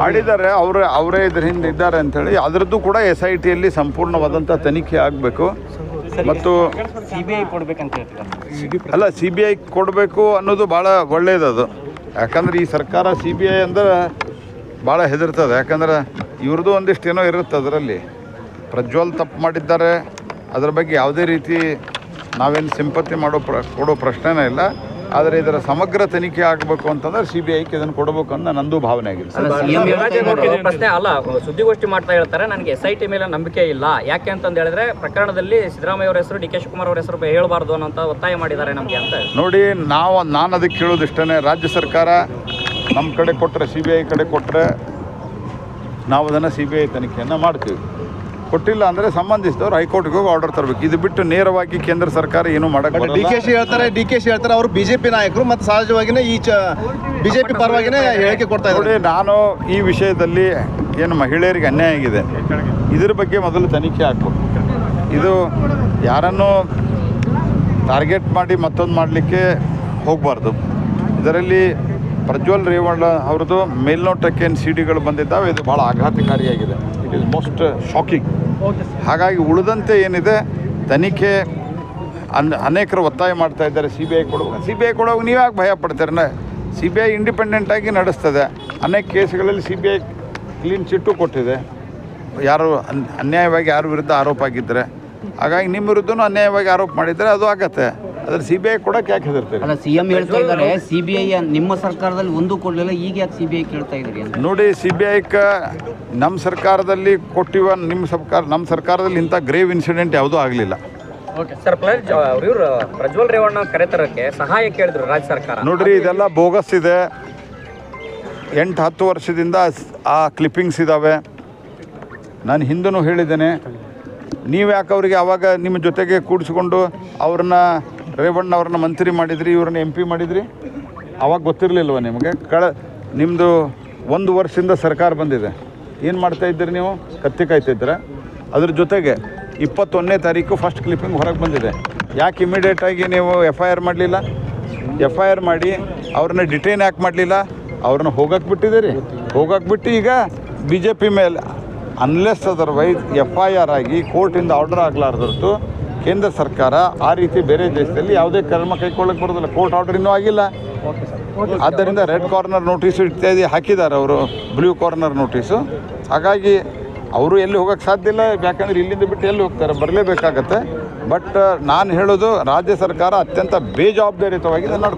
ಮಾಡಿದ್ದಾರೆ. ಅವರೇ ಅವರೇ ಇದ್ರ ಹಿಂದೆ ಇದ್ದಾರೆ ಅಂಥೇಳಿ ಅದರದ್ದು ಕೂಡ ಎಸ್ ಐ ಟಿಯಲ್ಲಿ ಸಂಪೂರ್ಣವಾದಂಥ ತನಿಖೆ ಆಗಬೇಕು. ಮತ್ತು ಅಲ್ಲ ಸಿ ಬಿ ಐ ಕೊಡಬೇಕು ಅನ್ನೋದು ಭಾಳ ಒಳ್ಳೆಯದದು ಯಾಕಂದ್ರೆ ಈ ಸರ್ಕಾರ ಸಿ ಬಿ ಐ ಅಂದ್ರೆ ಭಾಳ ಹೆದರ್ತದೆ. ಯಾಕಂದ್ರೆ ಇವ್ರದ್ದು ಒಂದಿಷ್ಟು ಏನೋ ಇರುತ್ತೆ ಅದರಲ್ಲಿ. ಪ್ರಜ್ವಲ್ ತಪ್ಪು ಮಾಡಿದ್ದಾರೆ. ಅದರ ಬಗ್ಗೆ ಯಾವುದೇ ರೀತಿ ನಾವೇನು ಸಿಂಪತಿ ಮಾಡೋ ಪ್ರ ಕೊಡೋ ಪ್ರಶ್ನೆನೇ ಇಲ್ಲ. ಆದರೆ ಇದರ ಸಮಗ್ರ ತನಿಖೆ ಆಗಬೇಕು ಅಂತಂದ್ರೆ ಸಿ ಬಿ ಐಗೆ ಇದನ್ನು ಕೊಡಬೇಕು ಅಂತ ನಂದು ಭಾವನೆ ಆಗಿದೆ ಪ್ರಶ್ನೆ ಅಲ್ಲ ಸುದ್ದಿಗೋಷ್ಠಿ ಮಾಡ್ತಾ ಹೇಳ್ತಾರೆ ನನಗೆ ಎಸ್ ಐ ಟಿ ಮೇಲೆ ನಂಬಿಕೆ ಇಲ್ಲ. ಯಾಕೆ ಅಂತಂದು ಹೇಳಿದ್ರೆ ಪ್ರಕರಣದಲ್ಲಿ ಸಿದ್ದರಾಮಯ್ಯ ಅವರ ಹೆಸರು ಡಿ ಕೆ ಶಿವಕುಮಾರ್ ಅವರ ಹೆಸರು ಹೇಳಬಾರ್ದು ಅನ್ನೋ ಒತ್ತಾಯ ಮಾಡಿದ್ದಾರೆ ನಮಗೆ ಅಂತ. ನೋಡಿ ನಾವು ನಾನು ಅದಕ್ಕೆ ಕೇಳೋದು ಇಷ್ಟೇ ರಾಜ್ಯ ಸರ್ಕಾರ ನಮ್ಮ ಕಡೆ ಕೊಟ್ಟರೆ ಸಿ ಬಿ ಐ ಕಡೆ ಕೊಟ್ಟರೆ ನಾವು ಅದನ್ನು ಸಿ ಬಿ ಐ ತನಿಖೆಯನ್ನು ಮಾಡ್ತೀವಿ. ಕೊಟ್ಟಿಲ್ಲ ಅಂದರೆ ಸಂಬಂಧಿಸಿದವರು ಹೈಕೋರ್ಟ್ಗೆ ಹೋಗಿ ಆರ್ಡರ್ ತರಬೇಕು. ಇದು ಬಿಟ್ಟು ನೇರವಾಗಿ ಕೇಂದ್ರ ಸರ್ಕಾರ ಏನು ಮಾಡಕ್ಕೆ ಡಿ ಕೆ ಶಿ ಹೇಳ್ತಾರೆ ಡಿ ಕೆ ಶಿ ಹೇಳ್ತಾರೆ ಅವರು ಬಿಜೆಪಿ ನಾಯಕರು ಮತ್ತು ಸಹಜವಾಗಿನೇ ಈ ಚ ಬಿಜೆಪಿ ಪರವಾಗಿನೇ ಹೇಳಿಕೆ ಕೊಡ್ತಾ ಇದ್ದಾರೆ. ನಾನು ಈ ವಿಷಯದಲ್ಲಿ ಏನು ಮಹಿಳೆಯರಿಗೆ ಅನ್ಯಾಯ ಆಗಿದೆ. ಇದ್ರ ಬಗ್ಗೆ ಮೊದಲು ತನಿಖೆ ಹಾಕು. ಇದು ಯಾರನ್ನು ಟಾರ್ಗೆಟ್ ಮಾಡಿ ಮತ್ತೊಂದು ಮಾಡಲಿಕ್ಕೆ ಹೋಗಬಾರ್ದು. ಇದರಲ್ಲಿ ಪ್ರಜ್ವಲ್ ರೇವಣ್ಣ ಅವ್ರದ್ದು ಮೇಲ್ನೋಟಕ್ಕೆ ಏನು ಸಿ ಡಿಗಳು ಬಂದಿದ್ದಾವೆ ಇದು ಭಾಳ ಆಘಾತಕಾರಿಯಾಗಿದೆ. ಇಟ್ ಈಸ್ ಮೋಸ್ಟ್ ಶಾಕಿಂಗ್ ಹಾಗಾಗಿ ಉಳಿದಂತೆ ಏನಿದೆ ತನಿಖೆ ಅನ್ ಅನೇಕರು ಒತ್ತಾಯ ಮಾಡ್ತಾ ಇದ್ದಾರೆ ಸಿ ಬಿ ಐ ಕೊಡುವಾಗ ಸಿ ಬಿ ಐ ಕೊಡುವಾಗ ನೀವು ಯಾಕೆ ಭಯ ಪಡ್ತೀರನ್ನ ಸಿ ಬಿ ಐ ಇಂಡಿಪೆಂಡೆಂಟಾಗಿ ನಡೆಸ್ತದೆ. ಅನೇಕ ಕೇಸ್ಗಳಲ್ಲಿ C B I clean chit ಕೊಟ್ಟಿದೆ. ಯಾರು ಅನ್ ಅನ್ಯಾಯವಾಗಿ ಯಾರ ವಿರುದ್ಧ ಆರೋಪ ಆಗಿದ್ದರೆ ಹಾಗಾಗಿ ನಿಮ್ಮ ವಿರುದ್ಧನೂ ಅನ್ಯಾಯವಾಗಿ ಆರೋಪ ಮಾಡಿದರೆ ಅದು ಆಗತ್ತೆ. ಅದ್ರ ಸಿ ಬಿ ಐ ಕೊಡೋಕೆ ಯಾಕೆ ಹೆದರ್ತೀರಿ? ಅಲ್ಲ ಸಿಎಂ ಹೇಳ್ತಾ ಇದ್ದಾರೆ ಐ ನಿಮ್ಮ ಸರ್ಕಾರದಲ್ಲಿ ಒಂದು ಕೊಡಲಿಲ್ಲ ಈಗ ಯಾಕೆ ಸಿ ಬಿ ಐ ಕೇಳ್ತಾ ಇದ್ದೀರಿ ಅಂತ? ನೋಡಿ ಸಿ ಬಿ ಐಕ ನಮ್ಮ ಸರ್ಕಾರದಲ್ಲಿ ಕೊಟ್ಟಿವ ನಿಮ್ಮ ಸರ್ಕಾರ ನಮ್ಮ ಸರ್ಕಾರದಲ್ಲಿ ಇಂಥ ಗ್ರೇವ್ ಇನ್ಸಿಡೆಂಟ್ ಯಾವುದೂ ಆಗಲಿಲ್ಲ. ಸರ್ ಪ್ಲಸ್ ಇವರು ಪ್ರಜ್ವಲ್ ರೇವಣ್ಣ ಕರೆತರಕ್ಕೆ ಸಹಾಯ ಕೇಳಿದ್ರು ರಾಜ್ಯ ಸರ್ಕಾರ. ನೋಡ್ರಿ ಇದೆಲ್ಲ ಬೋಗಸ್ ಇದೆ. ಎಂಟು ಹತ್ತು ವರ್ಷದಿಂದ ಸ್- ಆ ಕ್ಲಿಪ್ಪಿಂಗ್ಸ್ ಇದ್ದಾವೆ ನಾನು ಹಿಂದೂ ಹೇಳಿದ್ದೇನೆ. ನೀವು ಯಾಕೆ ಅವರಿಗೆ ಅವಾಗ ನಿಮ್ಮ ಜೊತೆಗೆ ಕೂಡಿಸ್ಕೊಂಡು ಅವ್ರನ್ನ ರೇವಣ್ಣ ಅವ್ರನ್ನ ಮಂತ್ರಿ ಮಾಡಿದ್ರಿ, ಇವ್ರನ್ನ ಎಂ ಪಿ ಮಾಡಿದ್ರಿ? ಅವಾಗ ಗೊತ್ತಿರಲಿಲ್ವ ನಿಮಗೆ? ಕಳ ನಿಮ್ಮದು ಒಂದು ವರ್ಷದಿಂದ ಸರ್ಕಾರ ಬಂದಿದೆ. ಏನು ಮಾಡ್ತಾ ಇದ್ದೀರಿ ನೀವು? ಕತ್ತಿ ಕಾಯ್ತಿದ್ದೀರ ಅದ್ರ ಜೊತೆಗೆ ಇಪ್ಪತ್ತೊಂದನೇ ತಾರೀಕು ಫಸ್ಟ್ ಕ್ಲಿಪ್ಪಿಂಗ್ ಹೊರಗೆ ಬಂದಿದೆ. ಯಾಕೆ ಇಮಿಡಿಯೇಟಾಗಿ ನೀವು ಎಫ್ ಐ ಆರ್ ಮಾಡಲಿಲ್ಲ? ಎಫ್ ಐ ಆರ್ ಮಾಡಿ ಅವ್ರನ್ನ ಡಿಟೈನ್ ಯಾಕೆ ಮಾಡಲಿಲ್ಲ? ಅವ್ರನ್ನ ಹೋಗಕ್ಕೆ ಬಿಟ್ಟಿದ್ದೀರಿ? ಹೋಗಕ್ಕೆ ಬಿಟ್ಟು ಈಗ ಬಿ ಜೆ ಪಿ ಮೇಲೆ unless otherwise F I R ಆಗಿ ಕೋರ್ಟಿಂದ ಆರ್ಡರ್ ಆಗಲಾರ್ದಷ್ಟು ಕೇಂದ್ರ ಸರ್ಕಾರ ಆ ರೀತಿ ಬೇರೆ ದೇಶದಲ್ಲಿ ಯಾವುದೇ ಕ್ರಮ ಕೈಗೊಳ್ಳಕ್ಕೆ ಬರೋದಿಲ್ಲ. ಕೋರ್ಟ್ ಆರ್ಡರ್ ಇನ್ನೂ ಆಗಿಲ್ಲ. ಆದ್ದರಿಂದ ರೆಡ್ ಕಾರ್ನರ್ ನೋಟಿಸು ಇತ್ಯಾದಿ ಹಾಕಿದ್ದಾರೆ ಅವರು. Blue corner notice. ಹಾಗಾಗಿ ಅವರು ಎಲ್ಲಿ ಹೋಗೋಕ್ಕೆ ಸಾಧ್ಯ ಇಲ್ಲ. ಯಾಕಂದ್ರೆ ಇಲ್ಲಿಂದ ಬಿಟ್ಟು ಎಲ್ಲಿ ಹೋಗ್ತಾರೆ? ಬರಲೇಬೇಕಾಗತ್ತೆ. ಬಟ್ ನಾನು ಹೇಳೋದು ರಾಜ್ಯ ಸರ್ಕಾರ ಅತ್ಯಂತ ಬೇಜವಾಬ್ದಾರಿಯುತವಾಗಿ ನಾನು